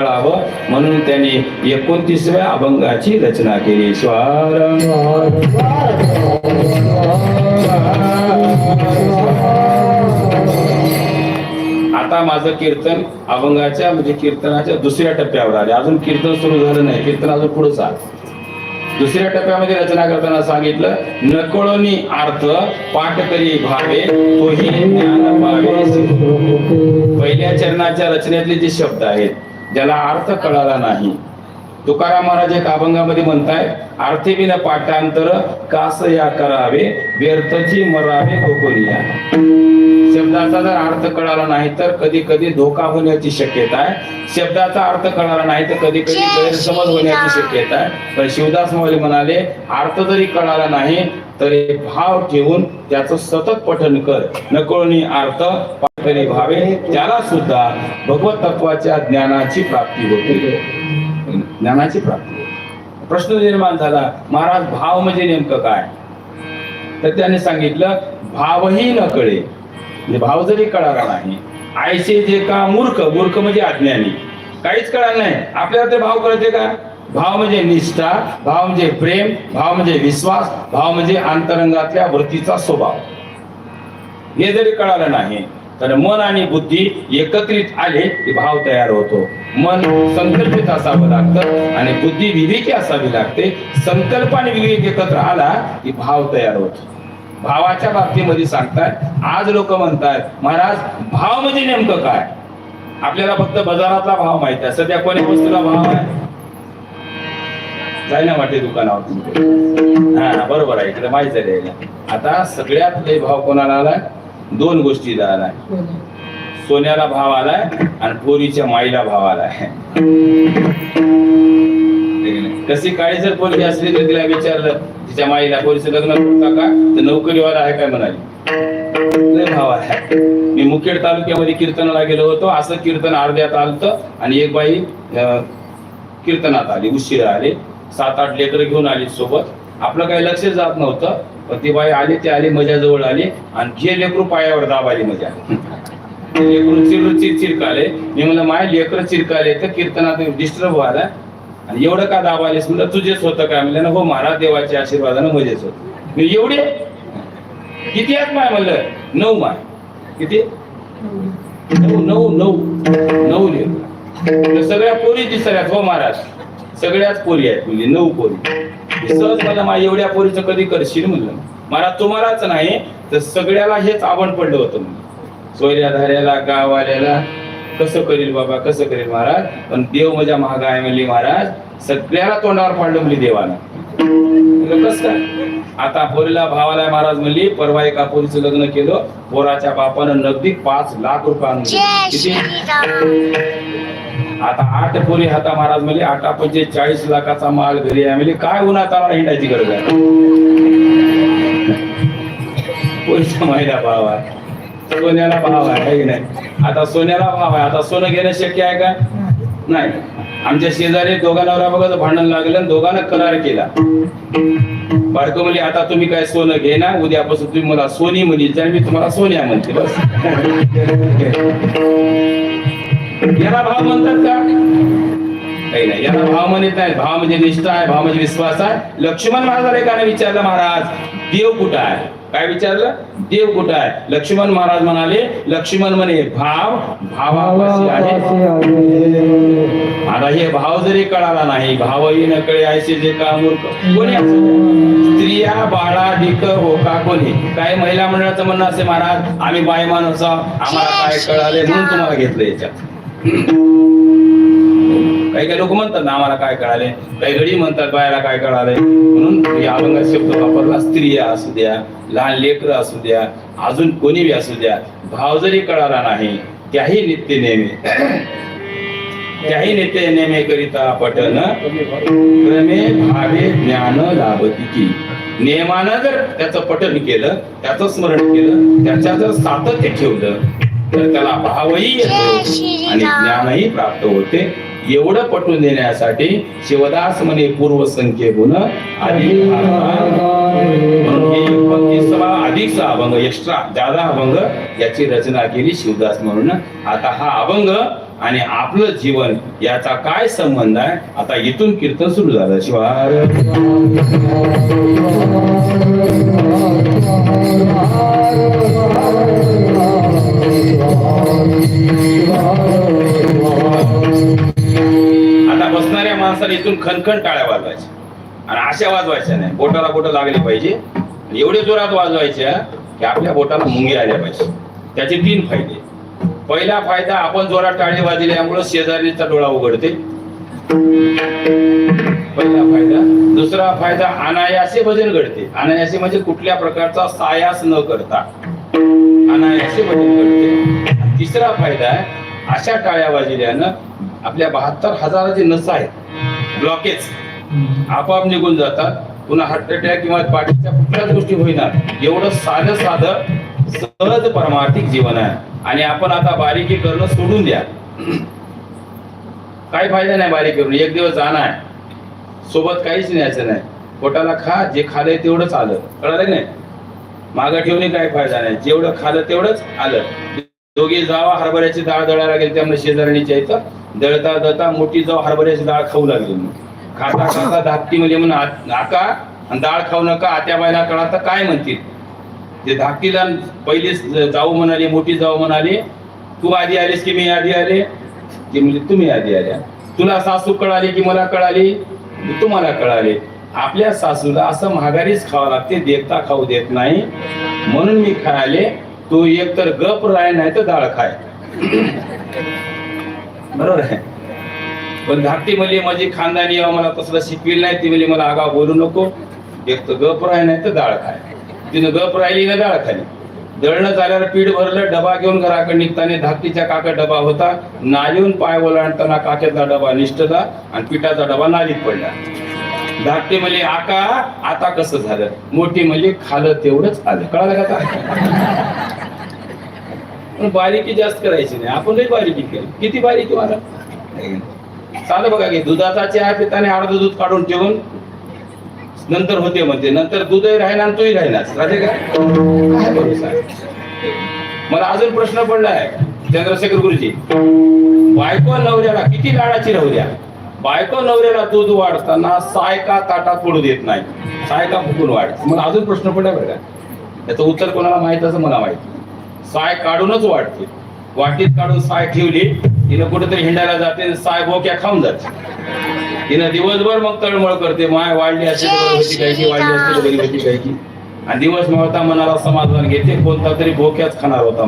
कळावं? म्हणून त्यांनी एकोणतीसव्या अभंगाची रचना केली. स्वार आता माझं कीर्तन अभंगाच्या म्हणजे कीर्तनाच्या दुसऱ्या टप्प्यावर आले. अजून कीर्तन सुरू झालं नाही. कीर्तन अजून पुढे चाल. दुसऱ्या टप्प्यामध्ये रचना करताना सांगितलं नकळोनी अर्थ पाठ करी भावे तोही ज्ञान पावे. पहिल्या चरणाच्या रचनेतले जे शब्द आहेत ज्याला अर्थ कळाला नाही. तुकाराम महाराज एक अभंगामध्ये म्हणताय अर्थिबिन पाठांतर कास या करावे व्यर्थची मरावे कोकोनिया शब्दाचा जर अर्थ कळाला नाही तर कधी कधी धोका होण्याची शक्यता आहे. शब्दाचा अर्थ कळाला नाही तर कधी कधी गैरसमज होण्याची शक्यता आहे. तर शिवदास माऊली म्हणाले अर्थ जरी कळाला नाही तरी भाव ठेवून त्याचं सतत पठन कर. नकळणी अर्थ तरी भावे त्याला सुद्धा भगवत तत्वाच्या ज्ञानाची प्राप्ती होते. ज्ञानाची प्राप्ती. होते. प्रश्न निर्माण झाला महाराज भाव म्हणजे नेमकं काय? तर त्याने सांगितलं भावही न कळे. म्हणजे भाव जरी कळाला नाही आयसे जे का मूर्ख मूर्ख म्हणजे अज्ञानी. काहीच कळालं नाही. आपल्याला ते भाव कळते का? भाव म्हणजे निष्ठा भाव म्हणजे प्रेम भाव म्हणजे विश्वास भाव म्हणजे अंतरंगातल्या वृत्तीचा स्वभाव. हे जरी कळालं नाही तर मन आणि बुद्धी एकत्रित आले की भाव तयार होतो. मन संकल्पित असावं लागतं आणि बुद्धी विवेकी असावी लागते. संकल्प आणि विवेक एकत्र आला की भाव तयार होतो. भावाच्या बाबतीमध्ये सांगतात आज लोक म्हणतात महाराज भाव म्हणजे नेमकं काय? आपल्याला फक्त बाजारातला भाव माहीत आहे. सध्या कोणी वस्तूला भाव आहे? जायला वाटते दुकानावर. हा बरोबर आहे. इकडे माहिती आहे. आता सगळ्यात लय भाव कोणाला आलाय? दोन गोष्टीला आलाय सोन्याला भाव आलाय आणि पोरीच्या माईला भाव आलाय. कशी काळी जर पोरगी असली तर तिला विचारलं तिच्या माईला पोरीचं लग्न करता का तर नोकरीवाला आहे काय म्हणाली? भाव आहे मी मुखेड तालुक्यामध्ये कीर्तनाला गेलो होतो. असं कीर्तन अर्ध्यात आलतं आणि एक बाई कीर्तनात आली उशिरा आले. सात आठ लेकर घेऊन आली सोबत. आपलं काही लक्ष जात नव्हतं. पण ती बाई आली ती आली मजा जवळ आली आणि जे लेकरू पायावर दाबाली मजा. लेकरू चिरू चिर चिरकाले. मी म्हणलं माय लेकर चिरकाले तर कीर्तनात डिस्टर्ब व्हायला. आणि एवढं का दाबालेस म्हणलं तुझेच होतं काय म्हणलं ना हो महाराज देवाच्या आशीर्वादानं मजेच होत. मी एवढे? किती आहेत माय? म्हणलं नऊ माय. किती? नऊ नऊ नऊ. नऊ लेकर सगळ्या पोरी दिसल्यात हो महाराज. सगळ्याच पोरी आहेत म्हणजे नऊ पोरी. सहज मला मा एवढ्या पोरीचं कधी करशील म्हणलं. महाराज तुम्हालाच नाही तर सगळ्याला हेच आवड पडलं होतं सोयऱ्या धाऱ्याला गाववाल्याला कसं करील बाबा कसं करील महाराज? पण देव माझ्या महाग आहे म्हणली महाराज सगळ्याला तोंडावर पाडलं म्हणली देवाला कस कसं काय? आता पोरीला भावाला महाराज म्हणली परवा एका पोरीचं लग्न केलं पोराच्या बापानं नगदी पाच लाख रुपये आणून किती? आता आठ पोरी हाता महाराज म्हणजे आठा पंचे चाळीस लाखाचा माल घरी आहे. म्हणजे काय उन्हा तारा हिंडायची गरज आहे पोरीच्या महिला भाव आहे? सोन्याला भाव आहे की नाही. आता सोन्याला भाव आहे. आता सोनं घेणं शक्य आहे का? नाही. आमच्या शेजारी दोघांना बघत बघा भांडण लागलं आणि दोघांना करार केला. बायको म्हणजे आता तुम्ही काय सोनं घे ना उद्यापासून तुम्ही मला सोनी म्हणजे मी तुम्हाला सोन्या म्हणते. बस. याला भाव म्हणतात का? काही नाही याला भाव म्हणत नाही. भाव म्हणजे निष्ठा आहे भाव म्हणजे विश्वास आहे. लक्ष्मण महाराजाला एकाने विचारलं महाराज देव कुठं आहे? काय विचारलं? देव कुठं आहे? लक्ष्मण महाराज म्हणाले लक्ष्मण म्हणे भाव भावापाशी आहे. आता हे भाव जरी कळाला नाही भावही न कळे आयसे जे का मूर्ख? कोणी? स्त्रिया बाळा दिक हो का कोणी? काही महिला मंडळाचं म्हणणं असे महाराज आम्ही बाय माणूस आम्हाला काय कळाले म्हणून तुम्हाला घेतलं याच्यात. काही काही लोक म्हणतात ना आम्हाला काय कळाले काही घडी म्हणतात बायाला काय कळाले म्हणून या अभंगात शब्द वापरला स्त्रिया असू द्या लहान लेकर असू द्या अजून कोणी बी असू द्या भाव जरी कळाला नाही त्याही नित्य नेहमी. त्याही नित्य नेमे करिता पठन क्रमे भावे ज्ञान लाभती की. नियमानं जर त्याचं पठन केलं त्याचं स्मरण केलं त्याच्या जर सातत्य ठेवलं तर त्याला भावही येतो आणि ज्ञानही प्राप्त होते. एवढं पटवून देण्यासाठी शिवदास म्हणे पूर्व संख्ये गुण अधिक हे अधिकचा अभंग एक्स्ट्रा जादा अभंग याची रचना केली शिवदास म्हणून. आता हा अभंग आणि आपलं जीवन याचा काय संबंध आहे? आता इथून कीर्तन सुरू झालं. शिवार. आता बसणाऱ्या माणसाला इथून खणखण टाळ्या वाजवायच्या. आणि अशा वाजवायच्या नाही. बोटाला बोट लागली पाहिजे. एवढे जोरात वाजवायच्या की आपल्या बोटाला मुंगी आल्या पाहिजे. त्याचे तीन फायदे. पहिला फायदा आपण जोरात टाळे वाजल्यामुळं शेजारीचा डोळा उघडते. पहिला फायदा. दुसरा फायदा अनायासे भजन घडते. अनायासे म्हणजे कुठल्या प्रकारचा सायास न करता. अनायासे भजन घडते. तिसरा फायदा आहे अशा टाळ्या वाजल्यानं आपल्या बहात्तर हजाराचे नस आहेत ब्लॉकेज आपोआप निघून जातात. पुन्हा हार्ट अटॅक किंवा पाठीच्या कुठल्याच गोष्टी होईनात. एवढं साधं साधं सहज परमार्थिक जीवन आहे. आणि आपण आता बारीकी करणं सोडून द्या. काय फायदा नाही बारीक करून एक दिवस जाणार. आहे सोबत काहीच न्यायचं नाही. पोटाला खा जे खालंय तेवढंच आलं. कळालं नाही? मागं ठेवणे काय फायदा नाही. जेवढं खाल्लं तेवढंच आलं. दोघे जावा हरभऱ्याची डाळ दळायला गेले त्यामुळे शेजारणीच्या इथं दळता दळता मोठी जाव हरभऱ्याची डाळ खाऊ लागली खाता खाता धाकटी म्हणजे म्हणून आका नाका आणि डाळ खाऊ नका आत्या बायला कळा तर काय म्हणतील? ते धाकटीला पहिली जाऊ म्हणाली मोठी जाऊ म्हणाली तू आधी आलीस की मी आधी आले? की म्हणजे तुम्ही आधी आल्या. तुला सासू कळाली की मला कळाली? तुम्हाला कळाले. आपल्या सासूला असं महागारीच खावं लागते देता खाऊ देत नाही. म्हणून मी खायले तू एक तर गप राय नाही तर डाळ खाय. बरोबर आहे? पण धाकटी म्हणजे माझी खानदानी मला तसलं शिकविल नाही. ती म्हणजे मला आगाव बोलू नको. एक तर गप राय नाही तर डाळ खाय. तिनं गप राहिली ना डाळ खाली. दळणं झाल्यावर पीठ भरलं डबा घेऊन घराकडे निघताना धाकटीच्या काका डबा होता. नालीहून पाय ओलांडताना काक्याचा डबा निष्ठला आणि पिठाचा डबा नालीत पडला. धाकटे म्हणजे आका आता कसं झालं? मोठी म्हणजे खालं तेवढंच आलं. कळालं का पण बारीकी जास्त करायची नाही. आपण लई बारीकी केली. किती बारीकी मला? चालू बघा की दुधाचा चहा पिताने अर्ध दूध काढून ठेवून नंतर होते म्हणते. नंतर दूधही राहिला आणि तोही राहिला. राहते का? काय भरोसा मला अजून प्रश्न पडला आहे चंद्रशेखर गुरुजी बायको नवऱ्याला किती लाडाची राहू द्या? बायको नवऱ्याला दूध वाढताना सायका ताटात पडू देत नाही. सायका फुकून वाढ. मला अजून प्रश्न पडला बरं का? त्याचं उत्तर कोणाला माहीत असं मला माहिती साय काढूनच वाढते. वाटीत काढून साय ठेवली तिनं कुठेतरी हिंडायला जाते साय बोक्या खाऊन जाते. तिनं दिवसभर मग तळमळ करते माय वाढली असेल तर बरी होती काय की वाढली असेल बरी होती काय की आणि दिवस मिळवता मनाला समाधान घेते कोणता तरी भोक्याच खाणार होता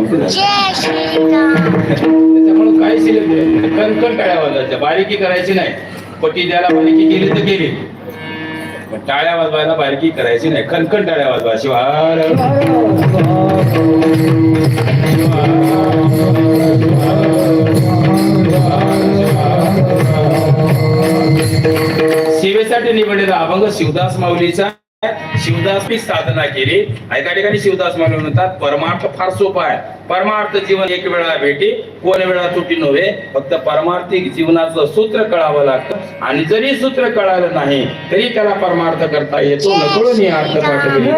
त्याच्यामुळे काय शिल्लक कणकण टाळ्या बारीकी करायची नाही. पटी द्यायला बारीकी केली तर केली. पण टाळ्या वाजवायला बारकी करायची नाही कणकण टाळ्या वाजवा शिवार सेवेसाठी निवडलेला अभंग शिवदास माऊलीचा शिवदासनी साधना केली. एका त्या ठिकाणी शिवदास म्हणून म्हणतात परमार्थ फार सोपा आहे. परमार्थ जीवन एक वेळा भेटी कोण वेळा तुटी नव्हे. फक्त परमार्थिक जीवनाचं सूत्र कळावं लागतं. आणि जरी सूत्र कळालं नाही तरी त्याला परमार्थ करता येतो. नकळून अर्थ पाठवली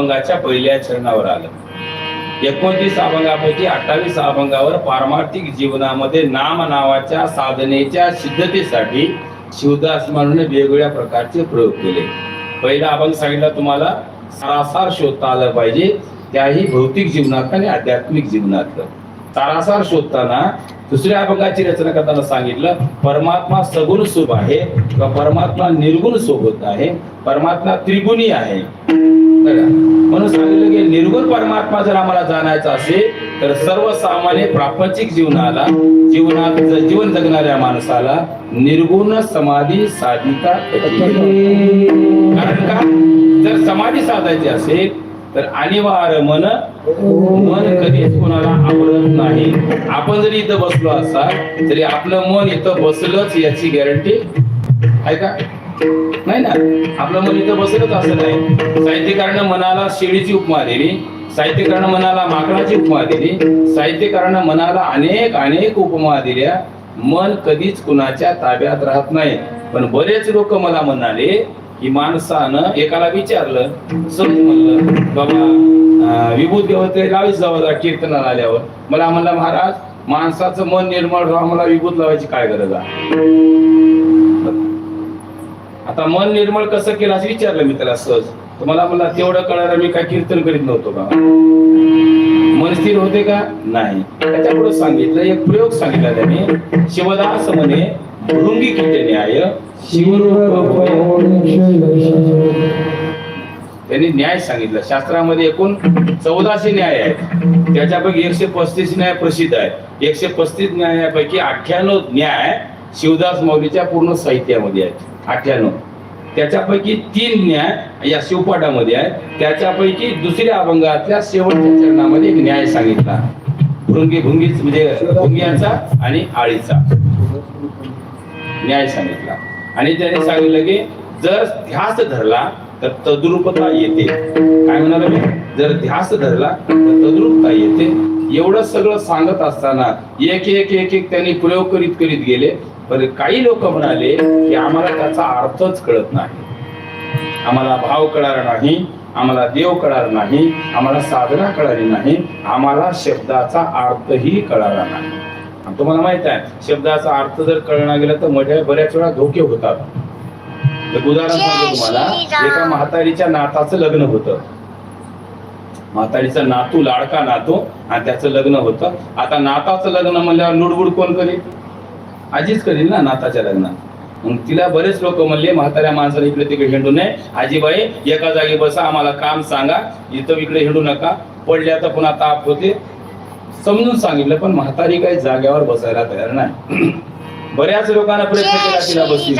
अभंगाच्या पहिल्या चरणावर आलं. एकोणतीस अभंगापैकी अठ्ठावीस अभंगावर पारमार्थिक जीवनामध्ये नाम नावाच्या साधनेच्या सिद्धतेसाठी शिवदास म्हणून वेगवेगळ्या प्रकारचे प्रयोग केले. पहिला अभंग सांगितला तुम्हाला सारासार शोधता आलं पाहिजे त्याही भौतिक जीवनात आणि आध्यात्मिक जीवनात. सारासार शोधताना दुसऱ्या अभंगाची रचना करताना सांगितलं परमात्मा सगुण शुभ आहे किंवा परमात्मा निर्गुण सोबत आहे परमात्मा त्रिगुणी आहे. बघा, म्हणून सांगितलं की निर्गुण परमात्मा जर आम्हाला जाणायचा असेल तर सर्वसामान्य प्रापंचिक जीवनाला जीवनात जीवन जगणाऱ्या माणसाला निर्गुण समाधी साधिता कारण का? जर समाधी साधायची असेल तर अनिवार्य मन मन कधीच कोणाला आवडत नाही. आपण जरी इथं बसलो असाल तरी आपलं मन इथं बसलंच याची गॅरंटी आहे का? नाही ना. आपलं मन इथं बसेलच असं नाही. साहित्यकारानं मनाला शेळीची उपमा दिली. साहित्यकारानं मनाला माकडाची उपमा दिली. साहित्यकारानं मनाला अनेक अनेक उपमा दिल्या. मन कधीच कुणाच्या ताब्यात राहत नाही. पण बरेच लोक मला म्हणाले की माणसानं एकाला विचारलं सहज म्हणलं बाबा विभूत देवते लावीच जावं कीर्तनाला आल्यावर. मला म्हणलं महाराज माणसाचं मन निर्मळ राहा मला विभूत लावायची काय गरज आहे? आता मन निर्मळ कसं केलं असं विचारलं मी त्याला सहज. तर मला म्हणला तेवढं कळायला मी काय कीर्तन करीत नव्हतो का? मन स्थिर होते का? नाही. त्याच्या पुढे सांगितलं एक प्रयोग सांगितला त्याने. शिवदास म्हणे भृंगी किती न्याय? शिवरूप त्यांनी न्याय सांगितलं. शास्त्रामध्ये एकूण चौदाशे न्याय आहेत. त्याच्यापैकी एकशे पस्तीस न्याय प्रसिद्ध आहेत. एकशे पस्तीस न्यायापैकी अठ्ठ्याण्णव न्याय शिवदास मौलीच्या पूर्ण साहित्यामध्ये आहेत. अठ्ठ्याण्णव त्याच्यापैकी तीन न्याय या शिवपाठामध्ये आहेत. त्याच्यापैकी दुसऱ्या अभंगातल्या शेवटच्या चरणामध्ये एक न्याय सांगितला. भृंगी भुंगीच म्हणजे भुंग्याचा आणि आळीचा. न्याय सांगितला. आणि त्याने सांगितलं की जर ध्यास धरला तर तद्रुपता येते. काय म्हणाला मी? जर ध्यास धरला तर तद्रुपता येते? एवढं सगळं सांगत असताना एक एक एक एक त्यांनी प्रयोग करीत करीत गेले. पण काही लोक म्हणाले की आम्हाला त्याचा अर्थच कळत नाही. आम्हाला भाव कळणार नाही आम्हाला देव कळणार नाही आम्हाला साधना कळाली नाही आम्हाला शब्दाचा अर्थही कळाला नाही. तुम्हाला माहीत आहे शब्दाचा अर्थ जर कळणार गेला तर मध्ये बऱ्याच वेळा धोके होतात. उदाहरण सांगतो तुम्हाला एका म्हातारीच्या नाताचं लग्न होतं. म्हातारीचा नातू लाडका नातू आणि त्याचं लग्न होतं. आता नाताचं लग्न म्हणल्यावर लुडबुड कोण करेल? आजीच करील ना नाताच्या लग्नात. मग तिला बरेच लोक म्हणले म्हाताऱ्या माणसाला इकडे तिकडे हिंडू नये. आजीबाई एका जागी बसा आम्हाला काम सांगा. इथं इकडे हिंडू नका. पडल्या तर पुन्हा ताप होते. समजून सांगितलं पण म्हातारी काही जाग्यावर बसायला तयार नाही. बऱ्याच लोकांना प्रयत्न केला तिला बसली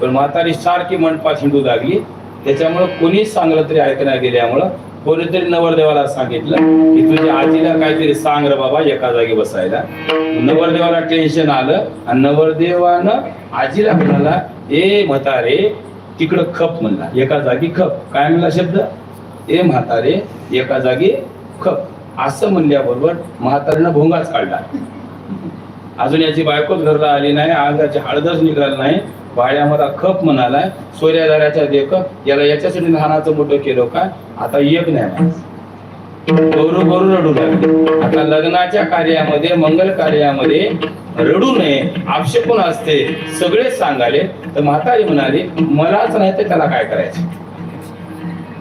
पण म्हातारी सारखी मंडपात हिंडू लागली. त्याच्यामुळं कोणीच सांगलं तरी ऐकण्यात गेल्यामुळं कोणीतरी नवरदेवाला सांगितलं की तुझ्या आजीला काहीतरी सांग रे बाबा एका जागी बसायला. नवरदेवाला टेन्शन आलं आणि नवरदेवानं आजीला म्हणाला ए म्हातारे तिकडं खप म्हणला. एका जागी खप. काय म्हणला शब्द? ए म्हातारे एका जागी खप. असं म्हणल्याबरोबर म्हातारीनं भोंगाच काढला. अजून याची बायकोच घरला आली नाही आज याची हळदच निघाली नाही. बाळ्या मला खप म्हणालाय सोयऱ्यादाराच्या देख याला याच्यासाठी लहानाचं मोठं केलं काय आता एक नाही गौरव गौरव रडू लागले. आता लग्नाच्या कार्यामध्ये मंगल कार्यामध्ये रडू नये आक्षेपण असते सगळेच सांगाले. तर म्हातारी म्हणाली मलाच नाही तर त्याला काय करायचं?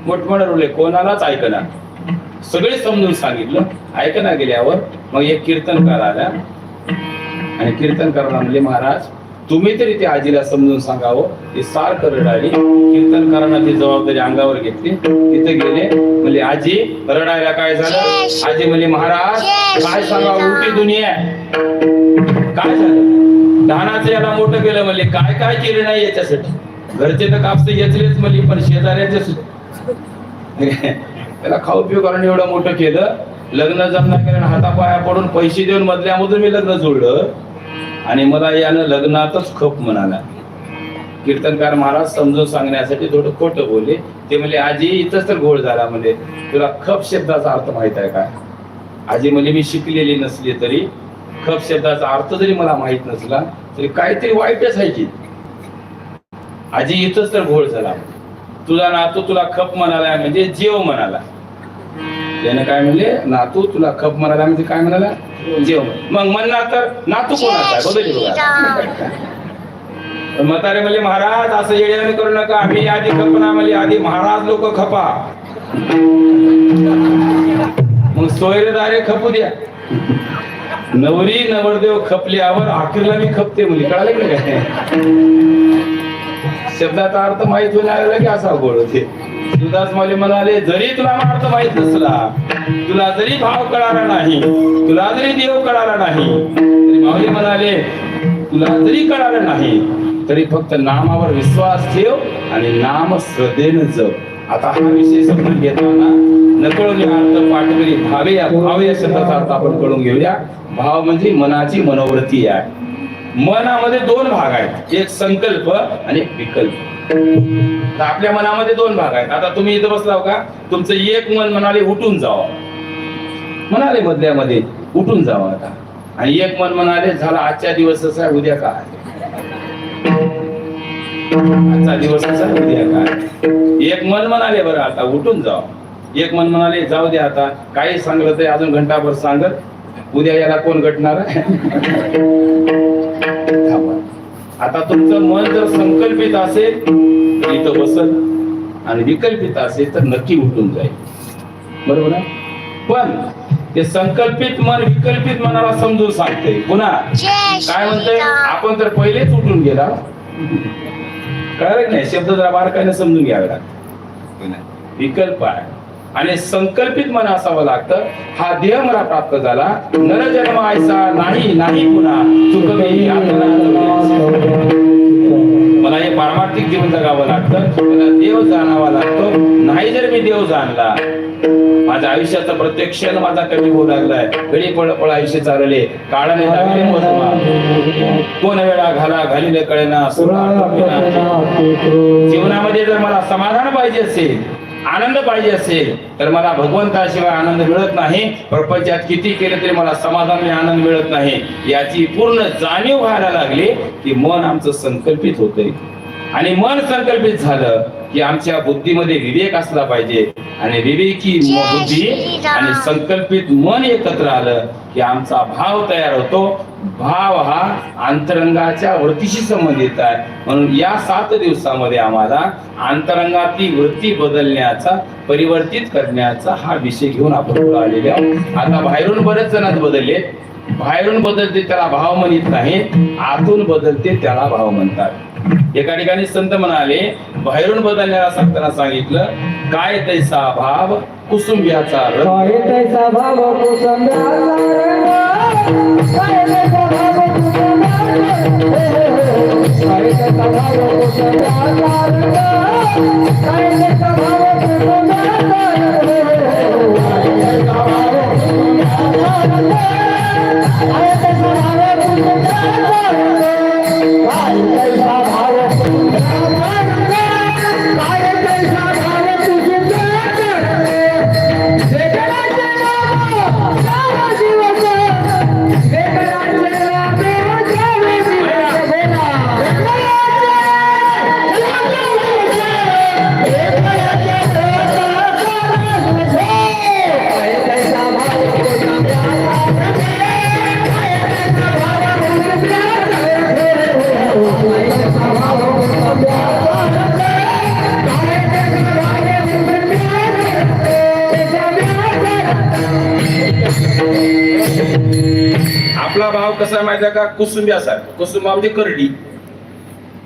मोठमोठे रुले कोणालाच ऐकणार सगळे समजून सांगितलं. ऐकना गेल्यावर मग एक कीर्तनकार आला. आणि कीर्तन करायला म्हणले महाराज तुम्ही तरी ते आजीला समजून सांगावं. ते सारखं रडाली कीर्तनकारांना ती जबाबदारी अंगावर घेतली. तिथे गेले. म्हणले आजी रडायला काय झालं? आजी म्हणले महाराज काय सांगा उलटी दुनिया. काय झालं? लहानाचं याला मोठं केलं. म्हणले काय काय केलं नाही याच्यासाठी? घरचे तर कापसे येचलेच म्हणले पण शेजाऱ्याचे त्याला खाऊ पिऊ कारण एवढं मोठं केलं? लग्न जमना केलं हातापाया पडून पैसे देऊन मधल्यामधून मी लग्न जोडलं आणि मला यानं लग्नातच खप म्हणाला. कीर्तनकार महाराज समजून सांगण्यासाठी थोडं खोटं बोलले. ते म्हणले आजी इथंच तर गोळ झाला म्हणजे. तुला खप शब्दाचा अर्थ माहीत आहे काय आजी म्हणजे मी शिकलेली नसली तरी. खप शब्दाचा अर्थ जरी मला माहीत नसला तरी काहीतरी वाईटच आहे की. आजी इथंच तर घोळ झाला. तुझा नातू तुला खप म्हणजे म्हणाला म्हणजे जेव म्हणाला. त्यानं काय म्हणले नातू तुला खप म्हणाला म्हणजे काय म्हणाला? जेव मग म्हणणार तर नातू कोणाचा बघा. म्हातारे म्हणले महाराज असं येड्याने करू नका. आम्ही आधी खपना म्हणले आधी महाराज लोक खपा. मग सोयरेदारे खपू द्या. नवरी नवरदेव खपल्यावर अखेरला मी खपते म्हणजे कळालं की काय शब्दाचा अर्थ माहीत होणार की असा गोड होते. सुदास म्हणाले जरी तुला अर्थ माहीत नसला तुला जरी भाव कळाला नाही तुला जरी देव कळाला नाही तरी माऊली म्हणाले तुला जरी कळालं नाही तरी फक्त नामावर विश्वास ठेव आणि नाम श्रद्धेनं जप. आता हा विषय समजून घेताना नकळून अर्थ पाठवली भावे या भावे या शब्दाचा अर्थ आपण कळून घेऊया. भाव म्हणजे मनाची मनोवृत्ती आहे. मनामध्ये दोन भाग आहेत. एक संकल्प आणि विकल्प. तर आपल्या मनामध्ये दोन भाग आहेत. आता तुम्ही इथं बसलाव का? तुमचं एक मन म्हणाले उठून जावं. म्हणाले मधल्यामध्ये उठून जावं आता. आणि एक मन म्हणाले झाला आजच्या दिवस आहे उद्या काय? आजचा दिवस असा उद्या काय? एक मन म्हणाले बरं आता उठून जाव. एक मन म्हणाले जाऊ दे आता. काही सांगलं तरी अजून घंटाभर सांगत. उद्या याला कोण घटणार थांबा. आता तुमचं मन जर संकल्पित असेल तर इथं बसल. आणि विकल्पित असेल तर नक्की उठून जाईल. बरोबर आहे? पण ते संकल्पित मन विकल्पित मनाला समजून सांगते पुन्हा काय म्हणतंय? आपण तर पहिलेच उठून गेला. कळलं की नाही? शब्द जरा बारकाईने समजून घ्यावे लागतात. विकल्प आहे. आणि संकल्पित मन असावं लागतं. हा देह मला प्राप्त झाला. नरजन्म आयसा नाही नाही पुन्हा. चुकवे मला हे पारमार्थिक जीवन जगावं लागतं. मला देव जाणावा लागतो. नाही जर मी देव जाणला माझ्या आयुष्याचा प्रत्येक क्षण माझा कमी होऊ लागलाय. घडी पळ पळ आयुष्य चालले. काळाने लागले कोण वेळा घाला घालीले कळेना जीवनामध्ये जर मला समाधान पाहिजे असेल आनंद पाहिजे असेल तर मला भगवंताशिवाय आनंद मिळत नाही. प्रपंचात किती केलं तरी मला समाधान आणि आनंद मिळत नाही. याची पूर्ण जाणीव व्हायला लागली की मन आमचं संकल्पित होतंय. आणि मन संकल्पित झालं की आमच्या बुद्धीमध्ये विवेक असला पाहिजे. आणि विवेकी बुद्धी आणि संकल्पित मन एकत्र आलं की आमचा भाव तयार होतो. भाव हा अंतरंगाच्या वृत्तीशी संबंधित आहे. म्हणून या सात दिवसामध्ये आम्हाला अंतरंगातली वृत्ती बदलण्याचा परिवर्तित करण्याचा हा विषय घेऊन आपण आलेले आहोत. आता बाहेरून बरेच जण बदलले. बाहेरून बदलते त्याला भाव म्हणत नाही. आतून बदलते त्याला भाव म्हणतात. एका ठिकाणी संत म्हणाले बाहेरून बदलण्याला सांगताना सांगितलं काय तैसा भाव? कुसुंबियाचा रंग. काय तैसा भाव? कुसुंब्याचा रंग? काय तैसा भाव? कसा माहिती आहे का? कुसुंब्यासारखा कुसुंबा म्हणजे करडी.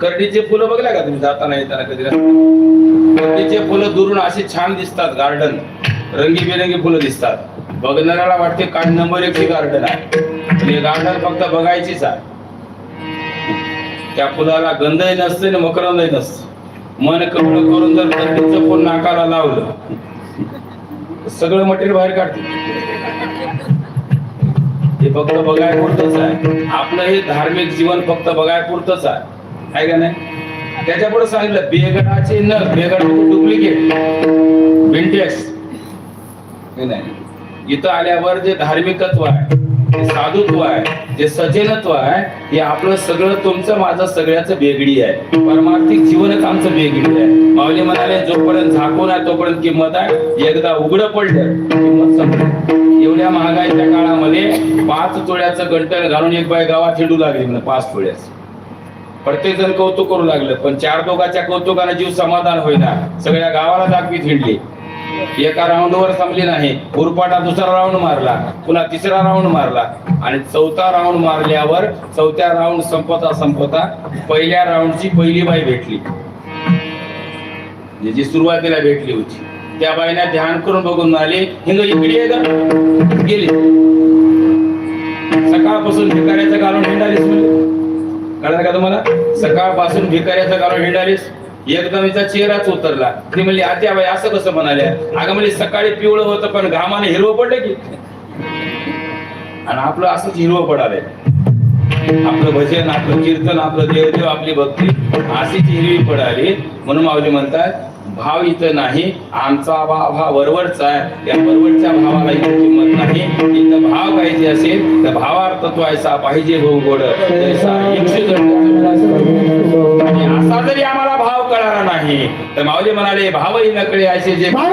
करडीचे फुलं बघल्या का तुम्ही जाताना येताना कधी? करडीचे फुलं दुरून असे छान दिसतात गार्डन रंगीबेरंगी फुलं दिसतात. बघणाऱ्याला वाटते काय नंबर एक हे गार्डन आहे. हे गार्डन फक्त बघायचीच आहे. त्या फुलाला गंधही नसते आणि मकरंदही नसते. मन कवळ करून जर करडीचं फुल नाकाला लावलं सगळं मटेरियल बाहेर काढते. हे फक्त बघाय पुरतच आहे. आपलं हे धार्मिक जीवन फक्त बघाय पुरतच आहे. आहे का नाही? त्याच्या पुढे सांगितलं बेगडाचे न बेगड डुप्लिकेट विंटेक्स नाही. इथं आल्यावर जे धार्मिकत्व आहे जे साधुत्व आहे जे सजनत्व आहे हे आपलं सगळं तुमचं माझं सगळ्याचं वेगळी आहे. परमार्थिक जीवनच आमचं वेगळी आहे. माऊली म्हणाले जोपर्यंत झाकून आहे तोपर्यंत किंमत आहे. एकदा उघडं पडलं किंमत संपली. एवढ्या महागाईच्या काळामध्ये पाच तोळ्याचं गंटल घालून एक बाय गावात हिंडू लागली म्हणे पाच तोळ्याचं प्रत्येक जण कौतुक करू लागलं पण चार दोघाच्या कौतुकाला जीव समाधान होईना. सगळ्या गावाला दाखवीत हिंडली. एका राऊंडवर थांबली नाही. उरपाटा दुसरा राऊंड मारला. पुन्हा तिसरा राऊंड मारला. आणि चौथा राऊंड मारल्यावर चौथ्या राऊंड संपता संपता पहिल्या राऊंडची पहिली बाई भेटली. म्हणजे जी सुरुवातीला भेटली होती. त्या बाईने ध्यान करून बघून म्हणाले हिंग इकडे आहे का गेली. सकाळपासून भिकाऱ्याचं घालून हिंडालीस म्हणजे कळलं का तुम्हाला? सकाळपासून भिकाऱ्याचं घालून हिंडालीस. एकदम तिचा चेहराच उतरला. ती म्हणली आत्या बाई असं कसं म्हणाल्या? अगं म्हणजे सकाळी पिवळं होतं पण घामाने हिरवं पडलं की. आणि आपलं असंच हिरवं पडालंय. आपलं भजन आपलं कीर्तन आपलं देवदेव आपली भक्ती अशीच हिरवी पडाली. म्हणून माऊली म्हणतात भाव इथं नाही आमचा भाव हा वरवरचा आहे. या वरवरच्या भावाला इथं किंमत नाही. इथं भाव पाहिजे असेल तर भावार्थत्व ऐसा पाहिजे भाऊ गोड. असा जरी आम्हाला भाव कळाला नाही. तर माऊली म्हणाले भावही नकळे असे जे वा